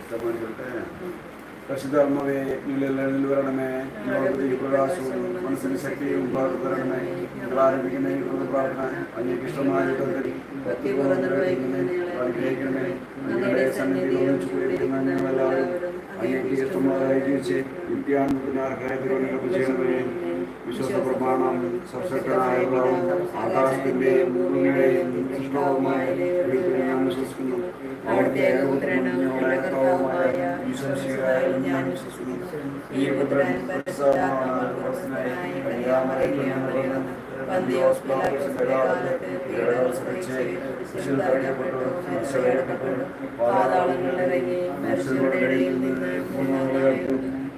കഷ്ടപ്പെട്ടിട്ട് പരിശുദ്ധാത്മാവെ നിങ്ങളിൽ വരണമേ. ലോകത്തിൽ പ്രകാശവും മനസ്സിന് ശക്തിയും തരണമേ. ഞങ്ങൾ ആരംഭിക്കുന്ന ഈ പ്രാർത്ഥന അങ്ങേക്ക് ഇഷ്ടമായ നിർവഹിക്കുന്നതിന് അനുഗ്രഹിക്കണമേ. നിങ്ങളുടെ സന്നിധി ഒന്നിച്ചു കൂടിയിരിക്കുന്ന ഞങ്ങളെല്ലാവരും അങ്ങേക്ക് ഇഷ്ടമായ ജീവിച്ച് നിത്യാനന്ദത്തിന് തിരുവനന്തപുരം ചെയ്യണമേ. വിശ്വസ പ്രമാണം സശക്തനായ ഭാവം ആകാശത്തിന്റെയും ഭൂമിയുടെയും സൃഷ്ടവുമായ ദൈവത്തിൽ ഞാൻ വിശ്വസിക്കുന്നു. അവിടുത്തെ ഏകപുത്രനും ഞങ്ങളുടെ കർത്താവുമായ ഈശ്വരശിവരായാലും ഞാൻ വിശ്വസിക്കുന്നു. ഈ പുത്രൻ പരിശുദ്ധാത്മാവാൽ പ്രസന്നനായി കന്യാമറിയം പന്തിയോസ് പിലാത്തോസിന്റെ കാലത്ത് പീഡകൾ സഹിച്ച് വിശുദ്ധറിയപ്പെട്ടു മനുഷ്യരേഖപ്പെട്ടു പാതാളങ്ങളിലിറങ്ങി മനുഷ്യരുടെ ഇടയിൽ നിന്ന് മൂന്നാം നാളിൽ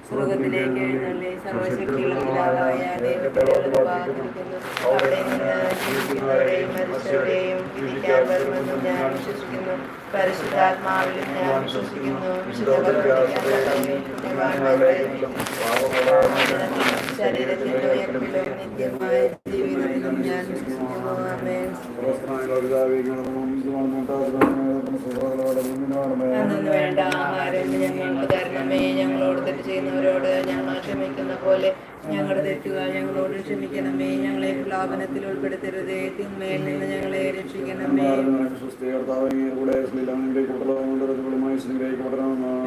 സ്വർഗത്തിലേക്ക് എഴുന്നള്ളി സർവശക്തിയുള്ള പിതാവായ ദൈവത്തിന്റെ വലതുഭാഗത്തിരിക്കുന്നു. അവിടെ നിന്ന് ജീവിക്കുന്നവരെയും മരിച്ചവരെയും വിധിക്കാൻ വരുമെന്ന് ഞാൻ വിശ്വസിക്കുന്നു പരിശുദ്ധാത്മാവിലും ഞാൻ വിശ്വസിക്കുന്നു വിശുദ്ധ പരമദിവ്യസഭയിൽ പുണ്യവാന്മാരുടെയും ശരീരത്തിന്റെ ഉയർപ്പിലും നിത്യമായ ജീവിതത്തിലും വേണ്ട ആഹാരം ഞങ്ങൾക്ക് തരണമേ ഞങ്ങളോട് തെറ്റ് ചെയ്യുന്നവരോട് ഞങ്ങൾ ക്ഷമിക്കുന്ന പോലെ ഞങ്ങളുടെ തെറ്റുകൾ ഞങ്ങളോട് ക്ഷമിക്കണമേ ഞങ്ങളെ പ്രലാപനത്തിൽ ഉൾപ്പെടുത്തരുതേ തിന്മയിൽ നിന്ന് ഞങ്ങളെ രക്ഷിക്കണമേ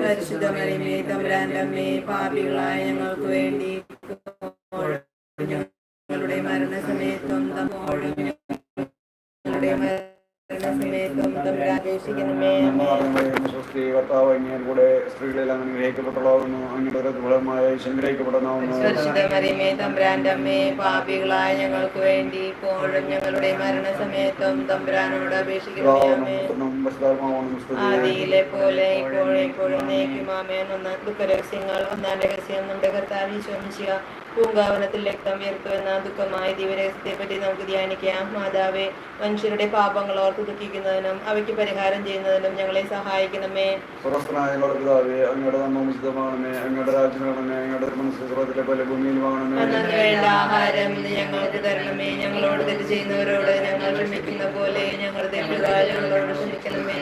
പരിശുദ്ധ മരിമേ തമ്പുരാന്റെ അമ്മേ പാപികളായ ഞങ്ങൾക്ക് വേണ്ടി കൂടെ സ്ത്രീകളിൽ അങ്ങനെ ഗ്രഹിക്കപ്പെട്ടതാവുന്നു അങ്ങനെ ദുഃഖമായ സംഗ്രഹിക്കപ്പെടുന്നാവുന്നു പരിശുദ്ധ മരിമേ തമ്പുരാന്റെ പാപികളായ ഞങ്ങൾക്ക് വേണ്ടി ഇപ്പോഴും ഞങ്ങളുടെ മരണസമയത്തും തമ്പുരാനോട് അപേക്ഷിക്കണമേ ആമേൻ. ആദിയിലെ പോലെ ഇപ്പോഴും ഇപ്പോഴും നേക്കുമാമേൻ ഒന്നാം ദുഃഖരഹസ്യങ്ങൾ ഒന്നാം രഹസ്യം നമ്മുടെ കർത്താവ് ചോദിക്കുക പൂങ്കാവനത്തിൽ രക്തം വീർത്തുവെന്ന ദുഃഖമായ ദിവരഹസ്യത്തെ പറ്റി നമുക്ക് ധ്യാനിക്കാം. മാതാവേ മനുഷ്യരുടെ പാപങ്ങൾ ഓർത്ത് ദുഃഖിക്കുന്നതിനും അവയ്ക്ക് പരിഹാരം ചെയ്യുന്നതിനും ഞങ്ങളെ സഹായിക്കണമേ. വേണ്ട ആഹാരം ഞങ്ങൾക്ക് തരണമേ. ഞങ്ങളോട് തെറ്റ് ചെയ്യുന്നവരോട് ഞങ്ങൾ ക്ഷമിക്കുന്ന പോലെ ഞങ്ങളുടെ തെറ്റുകൾ ഞങ്ങളോട് ക്ഷമിക്കണമേ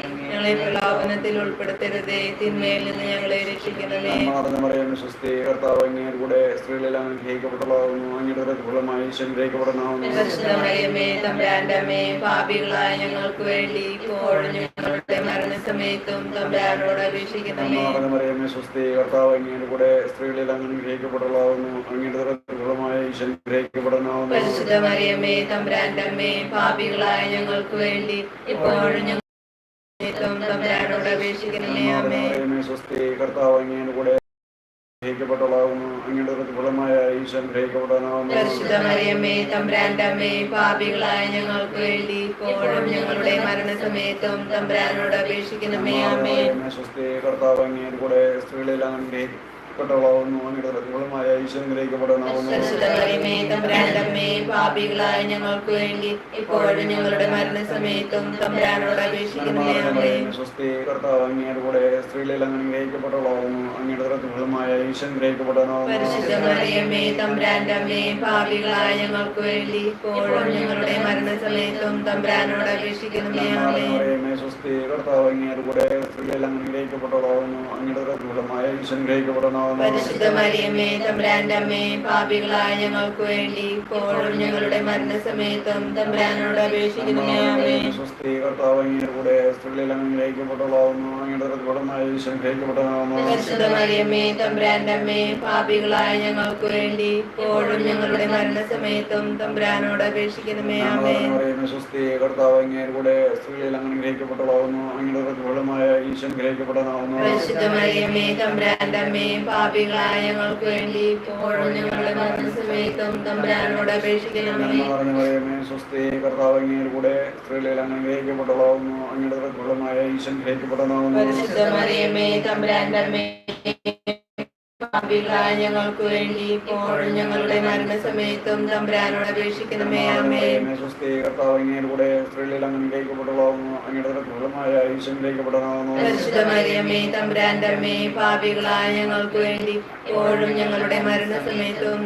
ഞങ്ങളെ പ്രലാപനത്തിൽ ഉൾപ്പെടുത്തരുതേ. തിന്മയിൽ നിന്ന് ഞങ്ങളെ രക്ഷിക്കണമേ. നടന്ന സ്വസ്തി. കർത്താവ് അങ്ങയുടെ കൂടെ സ്ത്രീകളെല്ലാം ഗ്രഹിക്കപ്പെട്ടതാകുന്നു അങ്ങയുടെ ഫലമായി സംഗ്രഹിക്കപ്പെടുന്നാവുന്നു പരിശുദ്ധമറിയമേ പാപികളായ ഞങ്ങൾക്ക് വേണ്ടി ഇപ്പോഴും ഞങ്ങളുടെ മരണസമയത്തും തമ്പുരാനോട് അപേക്ഷിക്കണമേ. നടന്ന സ്വസ്തി. കർത്താവ് അങ്ങയുടെ കൂടെ സ്ത്രീകളെല്ലാം ഗ്രഹിക്കപ്പെട്ടതാകുന്നു അങ്ങയുടെ ഫലമായി സംഗ്രഹിക്കപ്പെടുന്നാവുന്നു പരിശുദ്ധമറിയമേ തമ്പുരാന്റെ പാപികളായ ഞങ്ങൾക്ക് വേണ്ടി ഇപ്പോഴും ഞങ്ങളുടെ തമ്പുരാനോട് അപേക്ഷിക്കണമേ അമ്മേ മറിയമേ സ്വസ്തി കർത്താവ് അങ്ങയുടെ കൂടെ ഗ്രഹിക്കപ്പെട്ടതാകുന്നു അങ്ങയുടെ ഫലമായ ഈശ്വരൻ ഗ്രഹിക്കപ്പെടാനാവുന്നു പാപികളായ ഞങ്ങൾക്ക് വേണ്ടി ഇപ്പോഴും ഞങ്ങളുടെ മരണസമയത്തും തമ്പ്രാനോട് അപേക്ഷിക്കണമേ അമ്മേ സ്വസ്തി കർത്താവ് അങ്ങയുടെ കൂടെ സ്ത്രീകളെല്ലാം ഗ്രഹിക്കപ്പെട്ടതാകുന്നു അങ്ങയുടെ ഈശ്വരൻ ഗ്രഹിക്കപ്പെടണമെന്ന് പാപികളായ ഞങ്ങൾക്ക് വേണ്ടി ഇപ്പോഴും ഞങ്ങളുടെ മരണസമയത്തും തമ്പുരാനോട് അപേക്ഷിക്കണമേ അമ്മേ സ്വസ്തി കർത്താവ് അങ്ങയുടെ കൂടെ സ്ത്രീകളെല്ലാം ഗ്രഹിക്കപ്പെട്ടവളാവുന്നു. അങ്ങയുടെ ഫലമായ ഈശ്വരൻ അമ്മേ പാപികളായ ഞങ്ങൾക്ക് വേണ്ടി ഇപ്പോഴും ഞങ്ങളുടെ മരണസമയത്തും തമ്പുരാനോട് അപേക്ഷിക്കണമേ അമ്മേ മറിയമേ സ്വസ്തി കർത്താവ് അങ്ങയുടെ കൂടെ സ്ത്രീകളെല്ലാം ഗ്രഹിക്കപ്പെട്ടവളാവുന്നു. അങ്ങയുടെ ഈശ്വരൻ പരിശുദ്ധമറിയമേ മരിയമ്മേ അമ്മേ പാപികളായ ഞങ്ങൾക്ക് വേണ്ടി ഇപ്പോഴും ഞങ്ങളുടെ മരണസമയത്തും തമ്പ്രാനോട് കൂടെ പരിശുദ്ധമറിയമേ തമ്പുരാന്റെ അമ്മേ പാപികളായ ഞങ്ങൾക്ക് വേണ്ടി ഇപ്പോഴും ഞങ്ങളുടെ മരണസമയത്തും തമ്പുരാനോട് അപേക്ഷിക്കണമേ ആമേ സ്വസ്തി കർത്താവ് കൂടെ സ്ത്രീകളെല്ലാം ഗ്രഹിക്കപ്പെട്ടതാകുന്നു അങ്ങയുടെ ഫലമായ പാപികളായ ഞങ്ങൾക്ക് വേണ്ടി ഇപ്പോഴും ഞങ്ങളുടെ മരണസമയത്തും തമ്പുരാനോട് അപേക്ഷിക്കണമേ. കർത്താവ് അങ്ങയുടെ കൂടെ അങ്ങയുടെ ഫലമായ ഈശൻ പാപികളായ ഞങ്ങൾക്ക് വേണ്ടി ഇപ്പോഴും ഞങ്ങളുടെ മരണസമയത്തും തമ്പുരാനോട് അപേക്ഷിക്കണമേ അമ്മേ അങ്ങയുടെ തമ്പുരാന്റെ അമ്മേ പാപികളായ ഞങ്ങൾക്ക് വേണ്ടി ഇപ്പോഴും ഞങ്ങളുടെ മരണസമയത്തും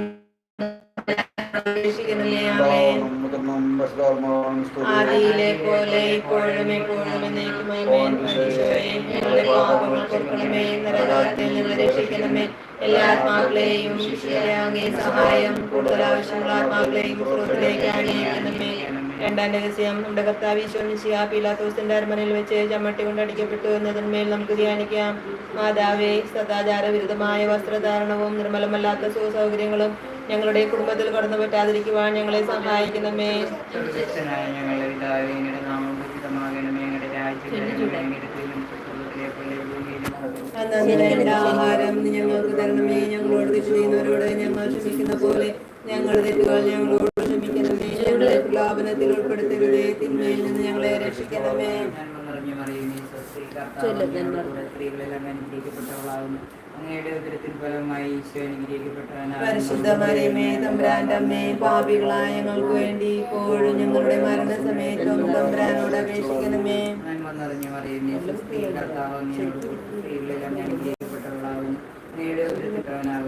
ആദിയിലെ പോലെ ഇപ്പോഴും എപ്പോഴും. ഞങ്ങളുടെ പാപങ്ങൾ കൊടുക്കണമേ നരകാത്തിൽ ഞങ്ങളെ രക്ഷിക്കണമേ. എല്ലാ ആത്മാക്കളെയും ശിഷ്യരാങ്ങേ സഹായം കൂടുതൽ ആവശ്യമുള്ള ആത്മാക്കളെയും സുഹൃത്തിലേക്ക് അണിയിക്കണമേ രണ്ടാം രഹസ്യം. നമ്മുടെ കർത്താവ് ഈശോമിശിയ പീലാത്തോസിന്റെ അരമനയിൽ വെച്ച് ചമ്മട്ടി കൊണ്ട് അടിക്കപ്പെട്ടു എന്നതിന്മേൽ നമുക്ക് ധ്യാനിക്കാം. മാതാവേ സദാചാര വിരുദ്ധമായ വസ്ത്രധാരണവും നിർമ്മലമല്ലാത്ത സുഖസൗകര്യങ്ങളും ഞങ്ങളുടെ കുടുംബത്തിൽ കടന്നു പറ്റാതിരിക്കുവാൻ ഞങ്ങളെ സഹായിക്കണമേ. ഞങ്ങളുടെ നാമം രാജ്യം വരണമേ, അങ്ങയുടെ തിരുമനസ് സ്വർഗത്തിലെ പോലെ ഭൂമിയിലും ആകണമേ. അന്നു വേണ്ട ആഹാരം ഞങ്ങൾക്ക് തരണമേ ഞങ്ങളോട് തെറ്റ് ചെയ്യുന്നവരോട് ഞങ്ങൾ ക്ഷമിക്കുന്ന പോലെ ഞങ്ങളുടെ തെറ്റുകൾ ഞങ്ങളോട് ക്ഷമിക്കണമേ ഞങ്ങളെ പ്രലാപനത്തിൽ ഉൾപ്പെടുത്തരുതേ തിന്മയിൽ നിന്ന് ഞങ്ങളെ രക്ഷിക്കണമേ. സ്ത്രീകളെല്ലാം അനുഗ്രഹിക്കപ്പെട്ടവളാകുന്നു അങ്ങയുടെ ഫലമായി ഈശോ അമ്മേ പാപികളായ ഞങ്ങൾക്ക് വേണ്ടി ഇപ്പോഴും ഞങ്ങളുടെ മരണസമയത്തും തമ്പ്രാനോട് അപേക്ഷിക്കണമേ. നന്മ നിറഞ്ഞ കർത്താവ് അങ്ങയുടെ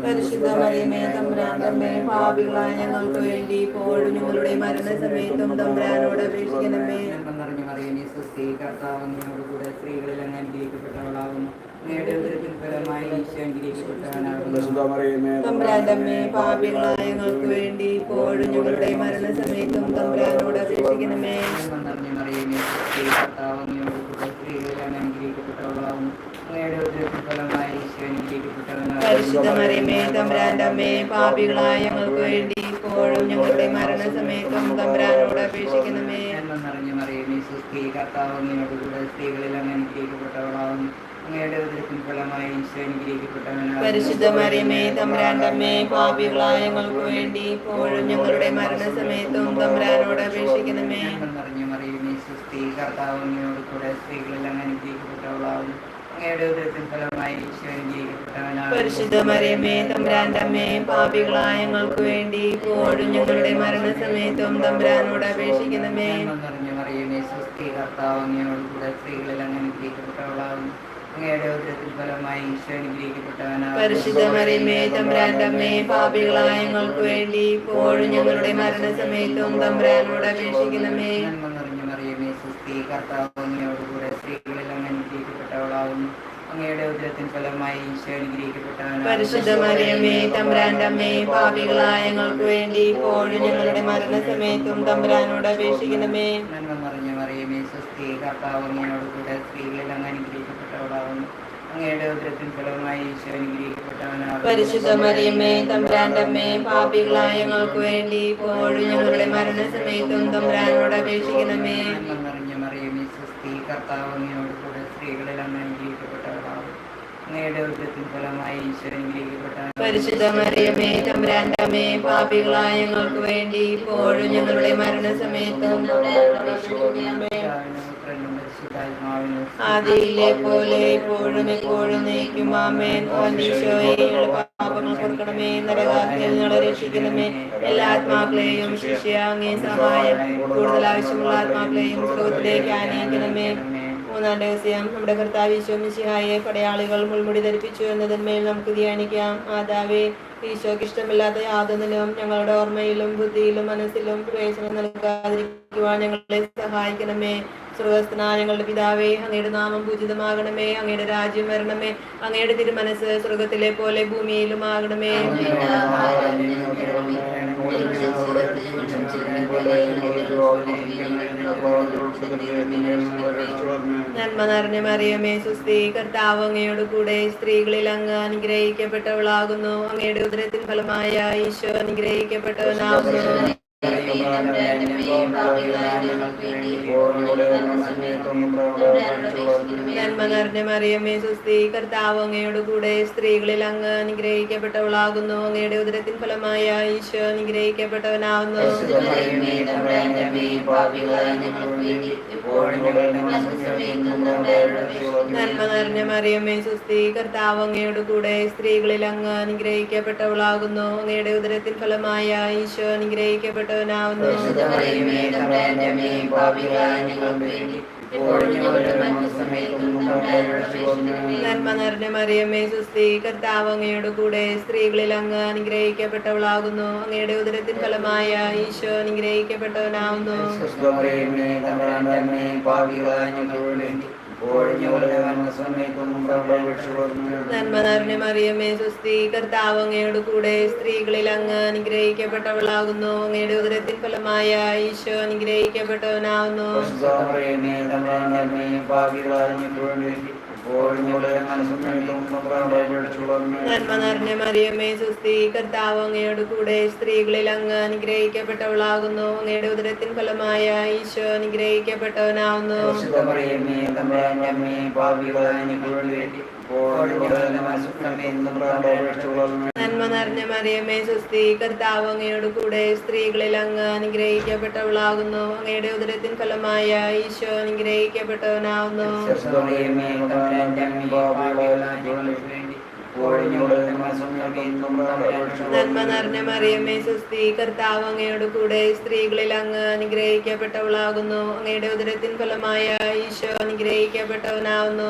പരിശുദ്ധ മറിയമേ തമ്പുരാന്റെ പാപികളായ ഞങ്ങൾക്ക് വേണ്ടി ഇപ്പോഴും ഞങ്ങളുടെ മരണസമയത്തും തമ്പ്രാനോട് അപേക്ഷിക്കണമേ. നിറഞ്ഞ മറിയമേ, സ്വസ്തി, കർത്താവ് അനുഗ്രഹിക്കപ്പെട്ടവളാകുന്നു. ഉദരത്തിൻ ഫലമായി ഈശോ അനുഗ്രഹിക്കപ്പെട്ടവനാകുന്നു. പരിശുദ്ധമറിയമേ പാപികളായ ഞങ്ങൾക്ക് വേണ്ടി ഇപ്പോഴും ഞങ്ങളുടെ മരണസമയത്തും തമ്പുരാനോട് അപേക്ഷിക്കണമേ. നിറഞ്ഞ മറിയമേ, സ്വസ്തി, കർത്താവ് അങ്ങയോടുകൂടെ സ്ത്രീകളെല്ലാം അനുഗ്രഹിക്കപ്പെട്ടവളാകുന്നു അങ്ങയുടെ ഉദരത്തിൻ ഫലമായി ഈശോ അനുഗ്രഹിക്കപ്പെട്ടവനാകുന്നു പരിശുദ്ധ മറിയമേ തമ്പുരാന്റെ അമ്മേ പാപികളായ ഞങ്ങൾക്ക് വേണ്ടി ഇപ്പോഴും ഞങ്ങളുടെ മരണസമയത്തും തമ്പ്രാനോട് അപേക്ഷിക്കണമേ. നന്മ നിറഞ്ഞ മറിയമേ, സ്വസ്തി, കർത്താവ് കൂടെ അനുഗ്രഹിക്കപ്പെട്ടവളാകുന്നു അങ്ങയുടെ ഉദരത്തിൻ ഫലമായി ഈശോ അനുഗ്രഹിക്കപ്പെട്ടവനാകുന്നു. പരിശുദ്ധ മറിയമേ തമ്പുരാന്റെ അമ്മേ പാപികളായ ഞങ്ങൾക്ക് വേണ്ടി ഇപ്പോഴും ഞങ്ങളുടെ മരണസമയത്തും തമ്പ്രാനോട് അപേക്ഷിക്കണമേ. നിറഞ്ഞ മറിയമേ, സ്വസ്തി, കർത്താവ് അങ്ങയോടുകൂടെ സ്ത്രീകളെല്ലാം അനുഗ്രഹിക്കപ്പെട്ടവളാകുന്നു. അങ്ങയുടെ ഉദരത്തിൻ ഫലമായി പാപികളായ ഞങ്ങൾക്ക് വേണ്ടി ഇപ്പോഴും ഞങ്ങളുടെ മരണസമയത്തും തമ്പുരാനോട് അപേക്ഷിക്കുന്നമേ. നന്മ മറിയമേ, കർത്താവ് അങ്ങയുടെ പാപികളായ ഞങ്ങൾക്ക് വേണ്ടി ഇപ്പോഴും ഞങ്ങളുടെ മരണസമയത്തും തമ്പുരാനോട് അപേക്ഷിക്കുന്നമേ. നന്മ മറിയമേ, സുസ്ഥി കർത്താവ് സ്ത്രീകളെല്ലാം അനുഗ്രഹിക്കപ്പെട്ടവളാകുന്നു അങ്ങയുടെ ഉദരത്തിൻ ഫലമായി ഈശോ അനുഗ്രഹിക്കപ്പെട്ടവനാകുന്നു പാപികളായ ഞങ്ങൾക്ക് വേണ്ടി ഇപ്പോഴും ഞങ്ങളുടെ മരണസമയത്തും തമ്പുരാനോട് അപേക്ഷിക്കണമേ. നന്മ നിറഞ്ഞ മറിയമേ, സ്വസ്തി, കർത്താവ് അങ്ങയോടുകൂടെ സ്ത്രീകളെല്ലാം അനുഗ്രഹിക്കപ്പെട്ടവളാകുന്നു. അങ്ങയുടെ ഉദരത്തിൻ ഫലമായി ഈശോ അനുഗ്രഹിക്കപ്പെട്ടവനാകുന്നു. പരിശുദ്ധ തമ്പുരാന്റെ അമ്മേ പാപികളായ ഞങ്ങൾക്ക് വേണ്ടി ഇപ്പോഴും ഞങ്ങളുടെ മരണസമയത്തും തമ്പ്രാനോട് അപേക്ഷിക്കണമേ. നന്മ നിറഞ്ഞ മറിയമേ, സ്വസ്തി, കർത്താവ് അങ്ങയോടുകൂടെ സ്ത്രീകളെല്ലാം അനുഗ്രഹിക്കപ്പെട്ടവളാകുന്നു പാപികളായ ഞങ്ങൾക്ക് വേണ്ടി ഇപ്പോഴും ഞങ്ങളുടെ മരണസമയത്തും പോലെ ഇപ്പോഴും എപ്പോഴും നയിക്കും. ആമേൻ. ഞങ്ങളുടെ പാപങ്ങൾ കൊടുക്കണമേ. ഞങ്ങളെ രക്ഷിക്കണമേ. എല്ലാ ആത്മാക്കളെയും ശിഷ്യ അങ്ങേ സഹായം. കൂടുതൽ ആവശ്യമുള്ള ആത്മാക്കളെയും സ്രോതത്തിലേക്ക് ആനയിക്കണമേ. മൂന്നാം രഹസ്യം. നമ്മുടെ കർത്താവ് ഈശോ മിശിഹായെ പടയാളികൾ മുൾമുടി ധരിപ്പിച്ചു എന്നതിന്മേൽ നമുക്ക് ധ്യാനിക്കാം. മാതാവേ ഈശോക്ക് ഇഷ്ടമില്ലാത്ത യാതൊന്നിലും ഞങ്ങളുടെ ഓർമ്മയിലും ബുദ്ധിയിലും മനസ്സിലും പ്രവേശനം നൽകാതിരിക്കുവാൻ ഞങ്ങളെ സഹായിക്കണമേ. സ്വർഗസ്ഥനായ ഞങ്ങളുടെ പിതാവേ അങ്ങയുടെ നാമം പൂജിതമാകണമേ അങ്ങയുടെ രാജ്യം വരണമേ അങ്ങയുടെ തിരുമനസ് സ്വർഗത്തിലെ പോലെ ഭൂമിയിലും ആകണമേ. നന്മ നിറഞ്ഞ മറിയമേ സുസ്ഥി കർത്താവ് അങ്ങയോട് കൂടെ സ്ത്രീകളിൽ അങ്ങ് അനുഗ്രഹിക്കപ്പെട്ടവളാകുന്നു. അങ്ങയുടെ ഉദരത്തിൻ ഫലമായ ഈശോ അനുഗ്രഹിക്കപ്പെട്ടവനാകുന്നു. നന്മ നിറഞ്ഞ സുസ്തി കർത്താവ് അങ്ങയോട് കൂടെ സ്ത്രീകളിൽ അങ്ങ് അനുഗ്രഹിക്കപ്പെട്ടവളാകുന്നു. അങ്ങയുടെ ഉദരത്തിൻ ഫലമായ ഈശോ അനുഗ്രഹിക്കപ്പെട്ടവനാകുന്നു നന്മ നിറഞ്ഞ സുസ്തി കർത്താവ് അങ്ങയോട് കൂടെ സ്ത്രീകളിൽ അങ്ങ് അനുഗ്രഹിക്കപ്പെട്ടവളാകുന്നു. അങ്ങയുടെ ഉദരത്തിൻ ഫലമായ ഈശോ അനുഗ്രഹിക്കപ്പെട്ടവനാകുന്നു നന്മ കർത്താവ് അങ്ങയോട് കൂടെ സ്ത്രീകളിൽ അങ്ങ് അനുഗ്രഹിക്കപ്പെട്ടവളാകുന്നു. അങ്ങയുടെ ഉദരത്തിൻ ഫലമായ ഈശോ അനുഗ്രഹിക്കപ്പെട്ടവനാകുന്നു ഇപ്പോഴും ഞങ്ങളുടെ മരണസമയത്തും നമ്മുടെ അപേക്ഷകളൊന്നും മറിയമേ സുസ്ഥി കർത്താവ് അങ്ങയോട് കൂടെ സ്ത്രീകളിൽ അങ്ങ് അനുഗ്രഹിക്കപ്പെട്ടവളാകുന്നു അങ്ങയുടെ ഉദരത്തിൻ ഫലമായ ഈശോ അനുഗ്രഹിക്കപ്പെട്ടവനാകുന്നു നന്മ നിറഞ്ഞ മറിയമേ സുസ്ഥി കർത്താവ് അങ്ങയോട് കൂടെ സ്ത്രീകളിൽ അങ്ങ് അനുഗ്രഹിക്കപ്പെട്ടവളാകുന്നു. അങ്ങയുടെ ഉദരത്തിൻ ഫലമായ ഈശോ അനുഗ്രഹിക്കപ്പെട്ടവനാകുന്നു. പരിശുദ്ധമറിയമേ, നന്മ നിറഞ്ഞ മറിയമേ സ്വസ്തി. കർത്താവ് അങ്ങയോട് കൂടെ സ്ത്രീകളിൽ അങ്ങ് അനുഗ്രഹിക്കപ്പെട്ടവളാകുന്നു. അങ്ങയുടെ ഉദരത്തിൻ ഫലമായ ഈശോ അപേക്ഷകളൊന്നും നന്മ നിറഞ്ഞ മറിയമ്മേ സ്വസ്തി. കർത്താവ് അങ്ങയോട് കൂടെ സ്ത്രീകളിൽ അങ്ങ് അനുഗ്രഹിക്കപ്പെട്ടവളാകുന്നു. അങ്ങയുടെ ഉദരത്തിൻ ഫലമായ ഈശോ അനുഗ്രഹിക്കപ്പെട്ടവനാകുന്നു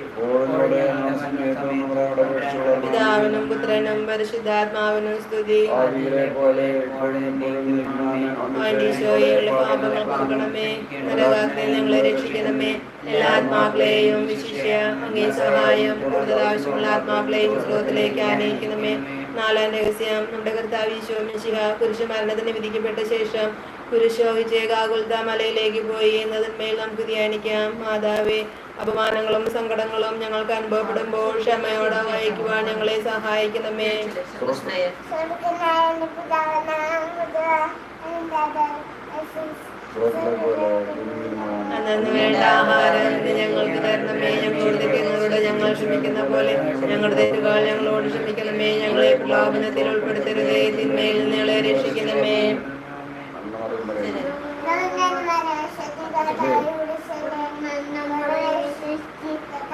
പിതാവിനും പുത്രനും പരിശുദ്ധാത്മാവിനും സ്തുതി. ഈശോയുടെ പാപങ്ങൾ നരകാഗ്നി ഞങ്ങളെ രക്ഷിക്കണമേ. എല്ലാ ആത്മാക്കളെയും വിശിഷ്യ അങ്ങേ സഹായം കൂടുതൽ ആവശ്യമുള്ള ആത്മാക്കളെയും ആനയിക്കണമേ. നാലാം രഹസ്യം നമ്മുടെ കർത്താവ് ഈശോ മിശിഹ പുരുഷ മരണത്തിന് വിധിക്കപ്പെട്ട ശേഷം പുരുഷോ വിജയകാകുൽത മലയിലേക്ക് പോയി എന്നതിന്മേൽ നമുക്ക് ധ്യാനിക്കാം. മാതാവേ അപമാനങ്ങളും സങ്കടങ്ങളും ഞങ്ങൾക്ക് അനുഭവപ്പെടുമ്പോൾ ക്ഷമയോടെ വഹിക്കുവാൻ ഞങ്ങളെ സഹായിക്കണമേ അന്നു വേണ്ട ആഹാരം ഞങ്ങൾക്ക് തരണമേ. ഞങ്ങളോട് തെറ്റുന്നവരോട് ഞങ്ങൾ ക്ഷമിക്കുന്ന പോലെ ഞങ്ങളുടെ തെറ്റുകൾ ഞങ്ങളോട് ക്ഷമിക്കണമേ ഞങ്ങളെ പ്രലോഭനത്തിൽ ഉൾപ്പെടുത്തരുതേ. തിന്മയിൽ നിന്ന് ഞങ്ങളെ രക്ഷിക്കണമേ ഇപ്പോഴും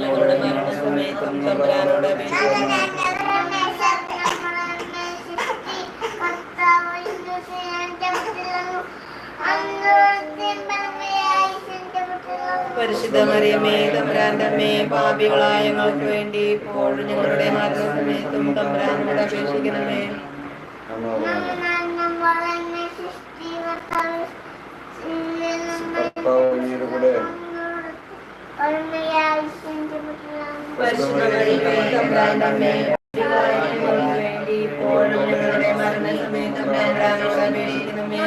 ഞങ്ങളുടെ മരണസമയത്തും തമ്പുരാനോട് അപേക്ഷിക്കുന്നു പരിശുദ്ധ മറിയമേ തമ്പുരാന്റെ അമ്മേ പാപികളായ ഞങ്ങൾക്ക് വേണ്ടി ഇപ്പോഴും ഞങ്ങളുടെ മരണസമയത്തും തമ്പുരാനോട് അപേക്ഷിക്കണമേ പരിശുദ്ധ മറിയമേ തമ്പുരാന്റെ അമ്മേ പാപികളായ ഞങ്ങൾക്ക് വേണ്ടി ഇപ്പോഴും ഞങ്ങളുടെ മരണസമയത്തും തമ്പുരാനോട് അപേക്ഷിക്കണമേ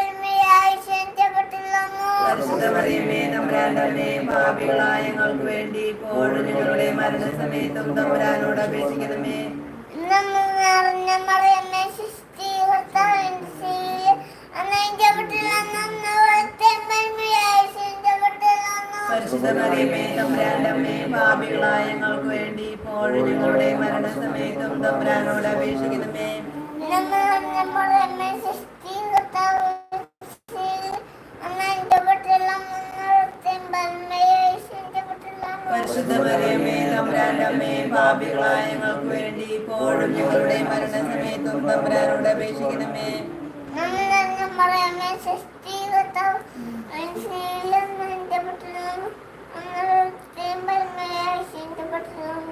അമ്മേ പാപികളായ ഞങ്ങൾക്ക് വേണ്ടി ഇപ്പോഴും ഞങ്ങളുടെ മരണസമയത്തും തമ്പുരാനോട് അപേക്ഷിക്കണമേ. പരിശുദ്ധ മറിയമേ തമ്പുരാന്റെ അമ്മേ പാപികളായ ഞങ്ങൾക്ക് വേണ്ടി ഇപ്പോഴും ഞങ്ങളുടെ മരണസമയത്തും തമ്പുരാനോട് അപേക്ഷിക്കണമേ. പാപികളായ ഞങ്ങൾക്ക് വേണ്ടി ഇപ്പോഴും ഞങ്ങളുടെ മരണസമയത്തും തമ്പുരാനോട് അപേക്ഷിക്കണമേ.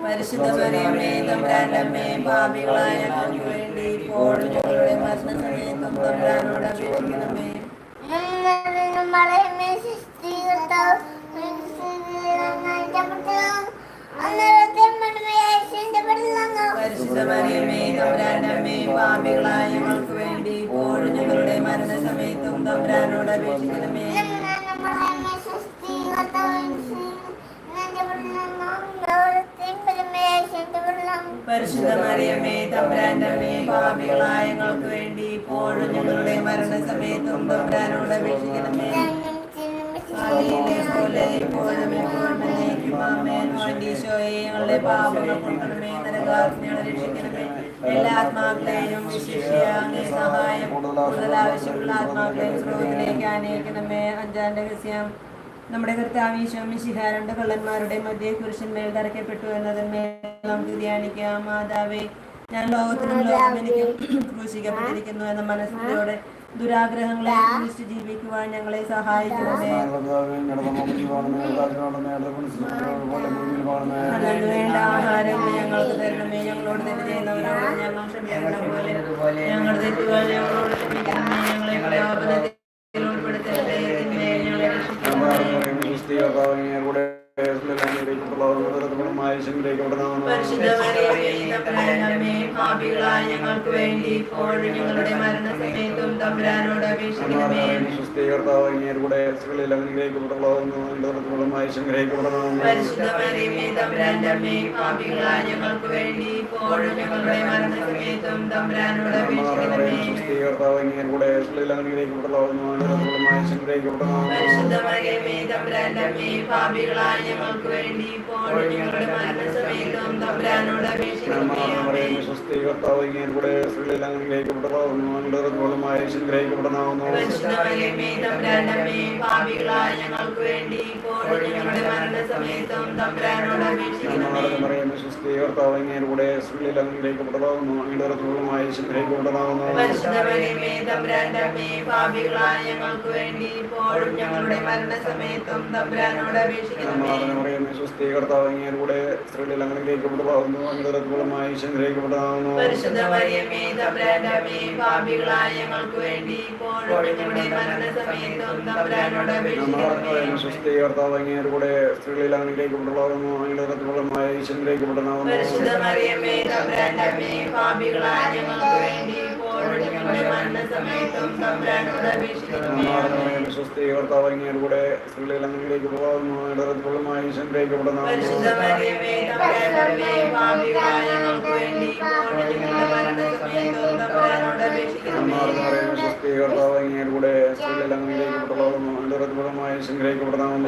പരിശുദ്ധ മറിയമേ തമ്പുരാന്റെ അമ്മേ പാപികളായ ഞങ്ങൾക്ക് വേണ്ടി ഇപ്പോഴും ഞങ്ങളുടെ മരണസമയത്തും തമ്പുരാനോട് അപേക്ഷിക്കണമേ. അന്നേരത്തെ പരിശുദ്ധ മറിയമേ തമ്പുരാന്റെ പാപികളായ വേണ്ടി ഇപ്പോഴും ഞങ്ങളുടെ മരണസമയത്തും തമ്പുരാനോട് അപേക്ഷിക്കണമേ. പരിശുദ്ധ മറിയമേ തമ്പുരാന്റെ അമ്മേ പാപികളായ ഞങ്ങൾക്ക് വേണ്ടി ഇപ്പോഴും ഞങ്ങളുടെ മരണസമയത്തും അപേക്ഷിക്കണമേ. എല്ലാ ആത്മാക്കളെയും സഹായം നമ്മുടെ കർത്താവീശോ മിശിഹ രണ്ട് കള്ളന്മാരുടെ മധ്യേ പുരുഷന്മേൽ തറക്കപ്പെട്ടു എന്നതിന്മേൽ നമുക്ക് ധ്യാനിക്കാം മാതാവേ ഞാൻ ലോകത്തിനും ലോകം എനിക്ക് ക്രൂശിക്കപ്പെട്ടിരിക്കുന്നു എന്ന മനസ്സിലൂടെ ദുരാഗ്രഹങ്ങളെ കുറിച്ച് ജീവിക്കുവാൻ ഞങ്ങളെ സഹായിക്കണമേ അതിന് വേണ്ട ആഹാരം ഞങ്ങൾക്ക് തരണമേ. ഞങ്ങളോട് തെറ്റ് ചെയ്യുന്നവരോട് ഞങ്ങൾ പോലെ ഞങ്ങളുടെ തെറ്റുകൾ ഞങ്ങളോട് ക്ഷമിക്കണമേ ഞങ്ങളെ ഉൾപ്പെടുത്തരുതേ. തിന്മയിൽ ഞങ്ങളെ രക്ഷിക്കണമേ. പാപികളായ ഞങ്ങൾക്ക് വേണ്ടി ഇപ്പോഴും ഞങ്ങളുടെ മരണസമയത്തും തമ്പുരാനോട് അപേക്ഷിക്കണമേ തമ്പുരാന്റെ അമ്മേ, പാപികളായ ഞങ്ങൾക്ക് വേണ്ടി ഇപ്പോഴും ഞങ്ങളുടെ മരണസമയത്തും തമ്പുരാനോട് അപേക്ഷിക്കണമേ മറിയമേ, തമ്പുരാന്റെ അമ്മേ, പാപികളായ ഞങ്ങൾക്ക് ഇപ്പോഴും ഞങ്ങളുടെ മരണസമയത്തും തമ്പുരാനോട് അപേക്ഷിക്കണമേ ആമേൻ. പരിശുദ്ധ മറിയമേ, തമ്പുരാന്റെ അമ്മേ, പാപികളായ ഞങ്ങൾക്ക് വേണ്ടി ഇപ്പോഴും ഞങ്ങളുടെ മരണസമയത്തും തമ്പുരാനോട് അപേക്ഷിക്കണമേ പരിശുദ്ധ മറിയമേ, തമ്പുരാന്റെ അമ്മേ, പാപികളായ ഞങ്ങൾക്ക് വേണ്ടി ഇപ്പോഴും ഞങ്ങളുടെ മരണസമയത്തും തമ്പുരാനോട് അപേക്ഷിക്കണമേ പരിശുദ്ധ അങ്ങനെ തമ്പുരാന്റെ അമ്മേ, പാപികളായ ഞങ്ങൾക്ക് വേണ്ടി ഇപ്പോഴും കർത്താവ് മരണസമയത്തും സ്ത്രീകളിൽ അങ്ങനെ ഗ്രഹിക്കപ്പെട്ടതാകുന്നു. ഞങ്ങൾക്ക് വേണ്ടി ഇപ്പോഴും ഞങ്ങളുടെ മരണസമയത്തും തമ്പുരാനോട് ഞങ്ങൾക്ക് വേണ്ടി ഇപ്പോഴും ഞങ്ങളുടെ മരണസമയത്തും തമ്പുരാനോട് അപേക്ഷിക്കണമേ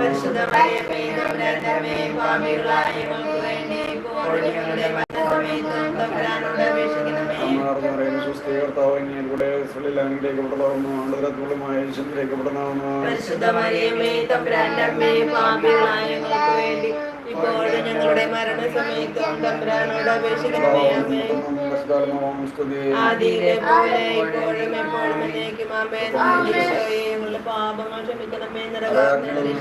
പരിശുദ്ധ മറിയമേ, തമ്പുരാന്റെ അമ്മേ, പാപികളായ ഞങ്ങൾക്ക് വേണ്ടി ഇപ്പോഴും ഞങ്ങളുടെ മരണസമയത്തും തമ്പുരാനോട് അപേക്ഷിക്കണമേ പരിശുദ്ധ മറിയമേ, തമ്പുരാന്റെ അമ്മേ, പാപികളായ ഞങ്ങൾക്ക് വേണ്ടി ഇപ്പോഴും ഞങ്ങളുടെ മരണസമയത്തും തമ്പ്രാനോട് അപേക്ഷിക്കണമേ ആമേൻ. ആദിയിലെ പോലെ ഇപ്പോഴും എപ്പോഴും എന്നേക്കും ആമേൻ. പാപങ്ങൾ ക്ഷമിക്കണമേ നരകാഗ്നികളെ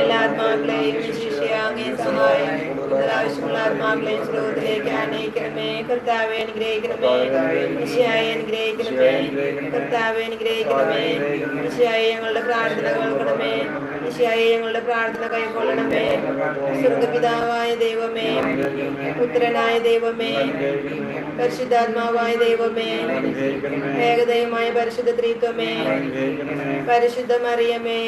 എല്ലാ ആത്മാക്കളെയും വിശിഷ്യ അങ്ങേ സഹായം ആവശ്യമുള്ള ആത്മാക്കളെയും സ്രോതത്തിലേക്ക് അനയിക്കണമേ കർത്താവെ അനുഗ്രഹിക്കണമേ. വിഷയായി അനുഗ്രഹിക്കണമേ. കർത്താവെ അനുഗ്രഹിക്കണമേ. വിഷയായി ഞങ്ങളുടെ പ്രാർത്ഥന കേൾക്കണമേ. വിഷയായി ഞങ്ങളുടെ പ്രാർത്ഥന കൈക്കൊള്ളണമേ. സ്വർഗപിതാവായ ദൈവമേ പുത്രനായ ദൈവമേ പരിശുദ്ധാത്മാവായ ദൈവമേ ഏകദൈവമായ പരിശുദ്ധ ത്രിത്വമേ പരിശുദ്ധ മറിയമേ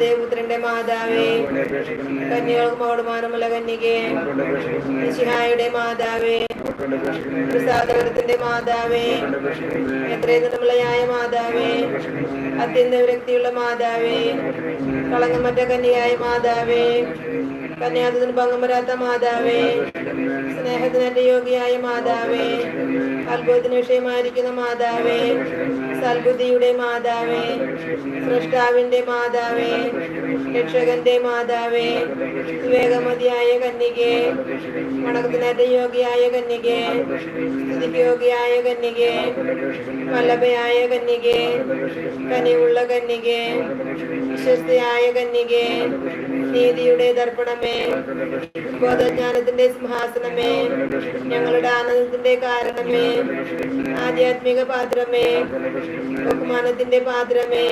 ദേവപുത്രന്റെ മാതാവേ കന്യകൾക്ക് മൗടുമാനമുള്ള കന്യകേ ശിഹായുടെ മാതാവേ സാഗരത്തിന്റെ മാതാവേ എത്രയും നമ്മളയായ മാതാവേ അത്യന്ത വിരക്തിയുള്ള മാതാവേ കളങ്കമറ്റ കന്യയായ മാതാവേ കന്യാദത്തിന് ഭംഗം വരാത്ത മാതാവേ സ്നേഹത്തിനറ്റ യോഗിയായ മാതാവേ അത്ഭുതത്തിന് വിഷയമായിരിക്കുന്ന മാതാവേ സൽബുദ്ധിയുടെ മാതാവേ സൃഷ്ടാവിന്റെ മാതാവേ രക്ഷകന്റെ മാതാവേ വിവേകമതിയായ കന്യകെ വണക്കത്തിനറ്റ യോഗിയായ കന്യകെ യോഗിയായ കന്യകെ വല്ലഭയായ കന്യകെ കനിവുള്ള കന്യകെ വിശ്വസ്തയായ കന്യകെ നീതിയുടെ ദർപ്പണമേ. ബോധജ്ഞാനത്തിന്റെ സിംഹാസനമേ. ഞങ്ങളുടെ ആനന്ദത്തിന്റെ കാരണമേ. ആധ്യാത്മിക പാത്രമേ. ബഹുമാനത്തിന്റെ പാത്രമേ.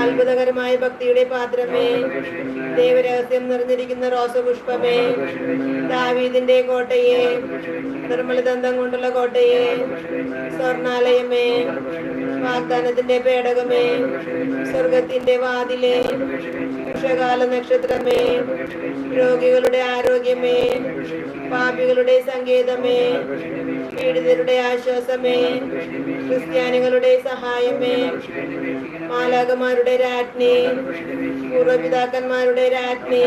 അത്ഭുതകരമായ ഭക്തിയുടെ പാത്രമേ. ദൈവരഹസ്യം നിറഞ്ഞിരിക്കുന്ന റോസപുഷ്പമേ. ദാവീദിന്റെ കോട്ടയെ. നിർമ്മലദന്തം കൊണ്ടുള്ള കോട്ടയെ. സ്വർണാലയമേ വാഗ്ദാനത്തിന്റെ പേടകമേ. സ്വർഗത്തിന്റെ വാതിലെ. ഉഷകാല നക്ഷത്രമേ രോഗികളുടെ ആരോഗ്യമേ പാപികളുടെ സങ്കേതമേ പീഡിതരുടെ ആശ്വാസമേ ക്രിസ്ത്യാനികളുടെ സഹായമേ മാലാകമാരുടെ രാജ്ഞി പൂർവപിതാക്കന്മാരുടെ രാജ്ഞി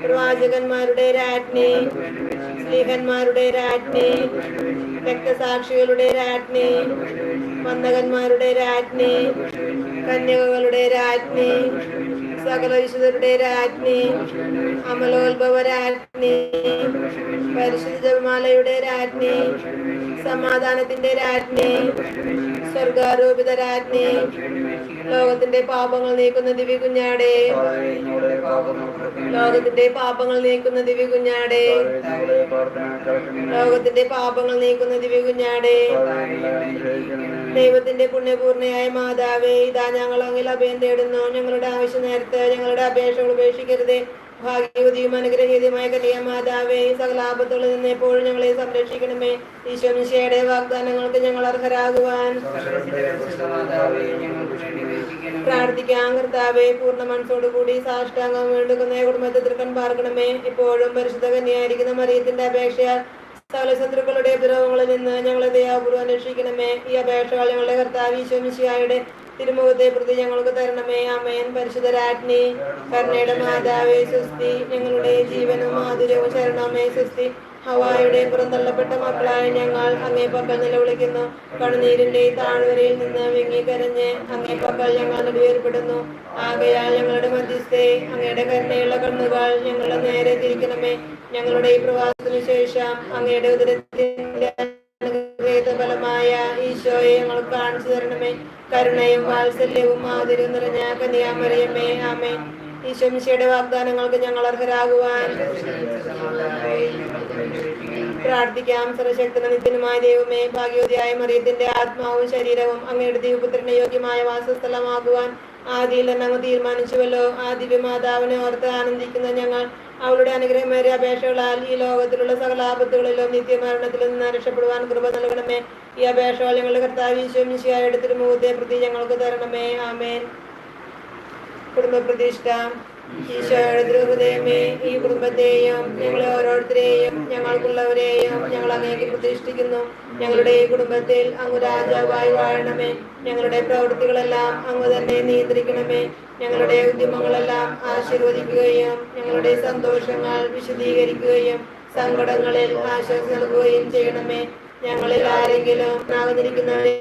പ്രവാചകന്മാരുടെ രാജ്ഞി സ്ലീഹന്മാരുടെ രാജ്ഞി രക്തസാക്ഷികളുടെ രാജ്ഞി വന്ദകന്മാരുടെ രാജ്ഞി കന്യകകളുടെ രാജ്ഞി സകല വിശുദ്ധരുടെ രാജ്ഞി അമലോത്ഭവ രാജ്ഞി പരിശുദ്ധ ജപമാലയുടെ രാജ്ഞി സമാധാനത്തിന്റെ രാജ്ഞി സ്വർഗാരോപിത രാജ്ഞി ലോകത്തിന്റെ പാപങ്ങൾ നീക്കുന്ന ദിവ്യ കുഞ്ഞാടെ ലോകത്തിന്റെ പാപങ്ങൾ നീക്കുന്ന ദിവ്യ കുഞ്ഞാടെ ലോകത്തിന്റെ പാപങ്ങൾ നീക്കുന്ന ദിവ്യ കുഞ്ഞാടെ ദൈവത്തിന്റെ പുണ്യപൂർണയായ മാതാവേ ഇതാ ഞങ്ങൾ അങ്ങിൽ അഭയം തേടുന്നു. ഞങ്ങളുടെ ആവശ്യ നേരത്ത് ഞങ്ങളുടെ അപേക്ഷകൾ ഉപേക്ഷിക്കരുതേ. ഭാഗ്യവതിയും അനുഗ്രഹീതമായ കന്യ മാതാവേ സകലാപത്തുകളിൽ നിന്ന് എപ്പോഴും ഞങ്ങളെ സംരക്ഷിക്കണമേ. ഈശോ മിശിയുടെ വാഗ്ദാനങ്ങൾക്ക് ഞങ്ങൾ അർഹരാകുവാൻ. പ്രാർത്ഥിക്കാം കർത്താവേ പൂർണ മനസ്സോടുകൂടി സാഷ്ടാംഗം വീണ്ടെടുക്കുന്ന കുടുംബത്തെ തൃക്കൻ പാർക്കണമേ ഇപ്പോഴും പരിശുദ്ധ കന്യായിരിക്കുന്ന മറിയത്തിന്റെ അപേക്ഷയാൽ സകല ശത്രുക്കളുടെ ഉപദ്രവങ്ങളിൽ നിന്ന് ഞങ്ങളെ ദയാപൂർവം അന്വേഷിക്കണമേ ഈ അപേക്ഷകൾ ഞങ്ങളുടെ കർത്താവ് ഈശോമിശിയായുടെ തിരുമുഖത്തെ പ്രതി ഞങ്ങൾക്ക് തരണമേ. അമയൻ പരിശുദ്ധ രാജ്ഞി കരുണയുടെ മാതാവേ സുസ്തി ഞങ്ങളുടെ ജീവനും മാധുര്യവും ശരണമേ സുസ്തി. ഹവായുടെ പുറന്തള്ളപ്പെട്ട മക്കളായ ഞങ്ങൾ അങ്ങേ പക്കൽ നിലവിളിക്കുന്നു. കണ്ണുനീരിന്റെ താഴ്വരയിൽ നിന്ന് വിങ്ങിക്കരഞ്ഞ് അങ്ങേ പക്കൽ ഞങ്ങൾ നെടുവേർപ്പെടുന്നു ആകയാൽ ഞങ്ങളുടെ മധ്യസ്ഥയെ അങ്ങയുടെ കരുണയുള്ള കണ്ണുകൾ ഞങ്ങളുടെ നേരെ തിരിക്കണമേ. ഞങ്ങളുടെ ഈ പ്രവാസത്തിനു ശേഷം അങ്ങയുടെ ഉദരത്തിന്റെ ഫലമായ ഈശോയെ ഞങ്ങൾ കാണിച്ചു തരണമേ. കരുണയും വാത്സല്യവും മാതിരും നിറഞ്ഞ കന്യാമറിയമ്മേ ആമേ. ഈശ്വംശയുടെ വാഗ്ദാനങ്ങൾക്ക് ഞങ്ങൾ അർഹരാകുവാൻ പ്രാർത്ഥിക്കാം. സർവശക്തന നിത്യനുമായ ദൈവമേ ഭാഗ്യോതിയായ മറിയത്തിന്റെ ആത്മാവും ശരീരവും അങ്ങയുടെ ദൈവപുത്രന് യോഗ്യമായ വാസസ്ഥലമാകുവാൻ ആദിയിൽ തന്നെ അങ്ങ് തീരുമാനിച്ചുവല്ലോ. ആ ദിവ്യമാതാവിനെ ഓർത്ത് ആനന്ദിക്കുന്ന ഞങ്ങൾ അവളുടെ അനുഗ്രഹമേറിയ അപേക്ഷകളാൽ ഈ ലോകത്തിലുള്ള സകലാപത്തുകളിലും നിത്യമരണത്തിലും നിന്ന് രക്ഷപ്പെടുവാൻ കൃപ നൽകണമേ. ഈ അപേക്ഷ ഞങ്ങളുടെ കർത്താവ് ഈശോമിശിയായുടെ തിരുമുഖത്തെ പ്രതി ഞങ്ങൾക്ക് തരണമേ. ആമേൻ. കുടുംബ പ്രതിഷ്ഠ. തിരുഹൃദയമേ ഈ കുടുംബത്തെയും ഞങ്ങളെ ഓരോരുത്തരെയും ഞങ്ങൾക്കുള്ളവരെയും ഞങ്ങൾ അങ്ങേക്ക് പ്രതിഷ്ഠിക്കുന്നു. ഞങ്ങളുടെ ഈ കുടുംബത്തിൽ അങ്ങ് രാജാവായി വാഴണമേ. ഞങ്ങളുടെ പ്രവൃത്തികളെല്ലാം അങ്ങ് തന്നെ നിയന്ത്രിക്കണമേ. ഞങ്ങളുടെ ഉദ്യമങ്ങളെല്ലാം ആശീർവദിക്കുകയും ഞങ്ങളുടെ സന്തോഷങ്ങൾ വിശദീകരിക്കുകയും സങ്കടങ്ങളിൽ ആശ്വാസം നൽകുകയും ചെയ്യണമേ. ഞങ്ങളിൽ ആരെങ്കിലും ആകുന്നിരിക്കുന്നവരെ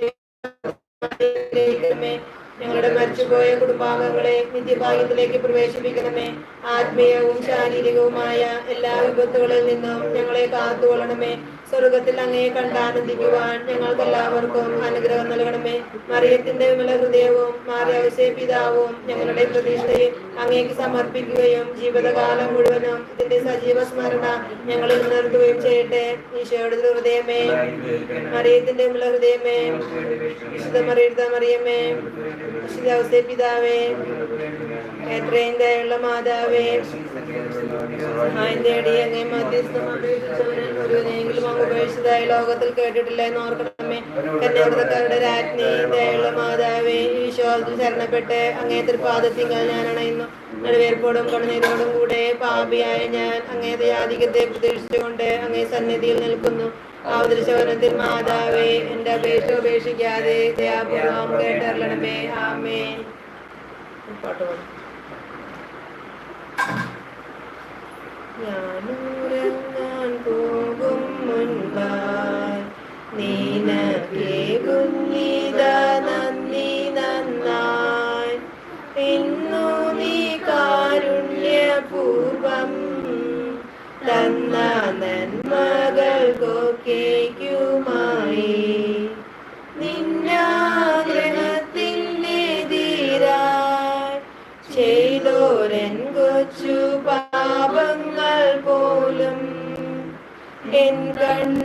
ഞങ്ങളുടെ മരിച്ചുപോയ കുടുംബാംഗങ്ങളെ നിത്യഭാഗ്യത്തിലേക്ക് പ്രവേശിപ്പിക്കണമേ. ആത്മീയവും ശാരീരികവുമായ എല്ലാ വിപത്തുകളിൽ നിന്നും ഞങ്ങളെ കാത്തുകൊള്ളണമേ. സ്വർഗത്തിൽ അങ്ങയെ കണ്ടാനന്ദിക്കുവാൻ ഞങ്ങൾക്ക് എല്ലാവർക്കും അനുഗ്രഹം നൽകണമേ. മറിയത്തിന്റെ വിമല ഹൃദയവും മാറിയവശേ പിതാവും ഞങ്ങളുടെ പ്രതീക്ഷയെ അങ്ങേക്ക് സമർപ്പിക്കുകയും ജീവിതകാലം മുഴുവനും ഇതിന്റെ സജീവ സ്മരണ ഞങ്ങളിൽ നിർത്തുകയും ചെയ്യട്ടെ. ഈശോയുടെ ഹൃദയമേ. മറിയത്തിന്റെ വിമല ഹൃദയമേ. വിശുദ്ധ മറിയെടുത്ത മറിയമേ. വിശുദ്ധ അവസ്ഥ പിതാവേ. എത്രയും ദയുള്ള മാതാവേ. സഹായം അടി അങ്ങേ മധ്യസ്ഥം അങ്ങ് ഉപേക്ഷിച്ചതായി ലോകത്തിൽ കേട്ടിട്ടില്ല എന്ന് ഓർക്കണമേ. കന്യാകൃതക്കാരുടെ രാജ്ഞി ദയുള്ള മാതാവേ ഈശോത്തിൽ ശരണപ്പെട്ട് അങ്ങേ പാദത്തിങ്കൾ ഞാൻ അണയുന്നു. നടുവേർപ്പോടും കണ്ണുനീരോടും കൂടെ പാപിയായ ഞാൻ അങ്ങേ ദയാധികത്തെ പ്രതീക്ഷിച്ചുകൊണ്ട് അങ്ങേ സന്നിധിയിൽ നിൽക്കുന്നു. അവതരിച്ചവനത്തിൽ മാതാവേ എന്റെ അപേക്ഷ ഉപേക്ഷിക്കാതെ ദയാപൂർവം കേട്ടറിയണമേ. ആമേ ഞാനുറങ്ങാൻ പോകും. മുൻപായി നീനക്കേ കുഞ്ഞിത നന്ദി നന്നായി. ഇന്നു നീ കാരുണ്യപൂർവം തന്ന നന്മകൾക്കൊക്കേക്കുമായി கண்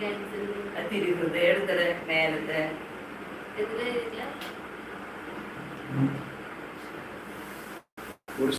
ക്യാൻസൽ തിരുഹൃദയ എടുത്തത് നേരത്തെ എത്ര